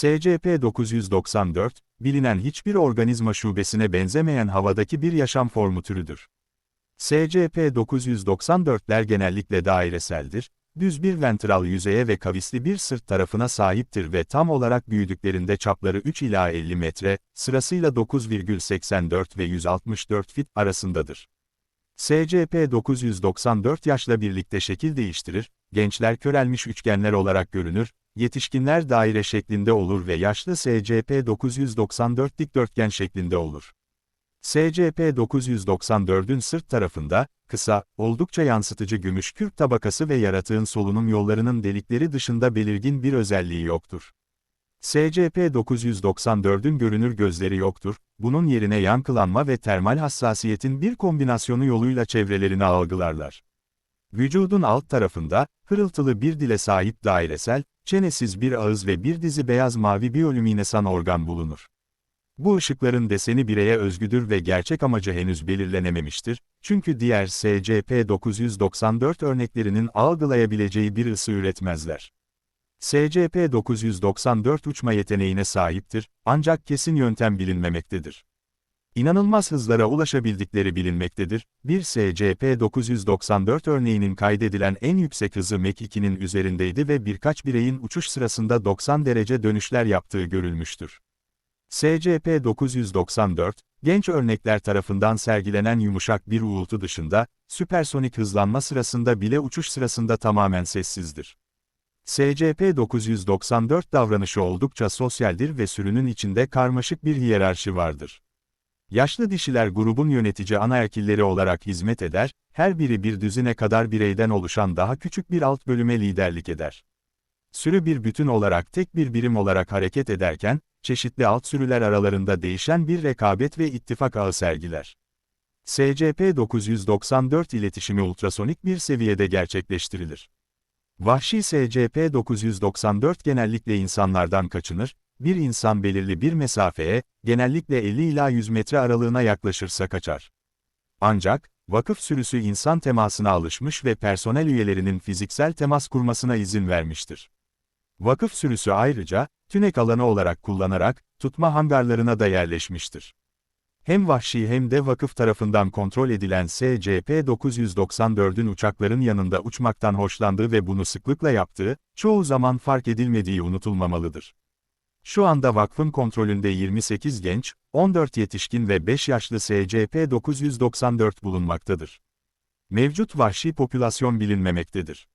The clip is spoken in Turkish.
SCP-994, bilinen hiçbir organizma şubesine benzemeyen havadaki bir yaşam formu türüdür. SCP-994'ler genellikle daireseldir, düz bir ventral yüzeye ve kavisli bir sırt tarafına sahiptir ve tam olarak büyüdüklerinde çapları 3 ila 50 metre, sırasıyla 9,84 ve 164 fit arasındadır. SCP-994 yaşla birlikte şekil değiştirir, gençler körelmiş üçgenler olarak görünür, yetişkinler daire şeklinde olur ve yaşlı SCP-994 dikdörtgen şeklinde olur. SCP-994'ün sırt tarafında, kısa, oldukça yansıtıcı gümüş kürk tabakası ve yaratığın solunum yollarının delikleri dışında belirgin bir özelliği yoktur. SCP-994'ün görünür gözleri yoktur, bunun yerine yankılanma ve termal hassasiyetin bir kombinasyonu yoluyla çevrelerini algılarlar. Vücudun alt tarafında, hırıltılı bir dile sahip dairesel, çenesiz bir ağız ve bir dizi beyaz mavi biyolüminesan organ bulunur. Bu ışıkların deseni bireye özgüdür ve gerçek amacı henüz belirlenememiştir, çünkü diğer SCP-994 örneklerinin algılayabileceği bir ısı üretmezler. SCP-994 uçma yeteneğine sahiptir, ancak kesin yöntem bilinmemektedir. İnanılmaz hızlara ulaşabildikleri bilinmektedir. Bir SCP-994 örneğinin kaydedilen en yüksek hızı Mach 2'nin üzerindeydi ve birkaç bireyin uçuş sırasında 90 derece dönüşler yaptığı görülmüştür. SCP-994, genç örnekler tarafından sergilenen yumuşak bir uğultu dışında, süpersonik hızlanma sırasında bile uçuş sırasında tamamen sessizdir. SCP-994 davranışı oldukça sosyaldir ve sürünün içinde karmaşık bir hiyerarşi vardır. Yaşlı dişiler grubun yönetici anaerkilleri olarak hizmet eder, her biri bir düzine kadar bireyden oluşan daha küçük bir alt bölüme liderlik eder. Sürü bir bütün olarak tek bir birim olarak hareket ederken, çeşitli alt sürüler aralarında değişen bir rekabet ve ittifak ağı sergiler. SCP-994 iletişimi ultrasonik bir seviyede gerçekleştirilir. Vahşi SCP-994 genellikle insanlardan kaçınır, bir insan belirli bir mesafeye, genellikle 50 ila 100 metre aralığına yaklaşırsa kaçar. Ancak, vakıf sürüsü insan temasına alışmış ve personel üyelerinin fiziksel temas kurmasına izin vermiştir. Vakıf sürüsü ayrıca, tünek alanı olarak kullanarak, tutma hangarlarına da yerleşmiştir. Hem vahşi hem de vakıf tarafından kontrol edilen SCP-994'ün uçakların yanında uçmaktan hoşlandığı ve bunu sıklıkla yaptığı, çoğu zaman fark edilmediği unutulmamalıdır. Şu anda vakfın kontrolünde 28 genç, 14 yetişkin ve 5 yaşlı SCP-994 bulunmaktadır. Mevcut vahşi popülasyon bilinmemektedir.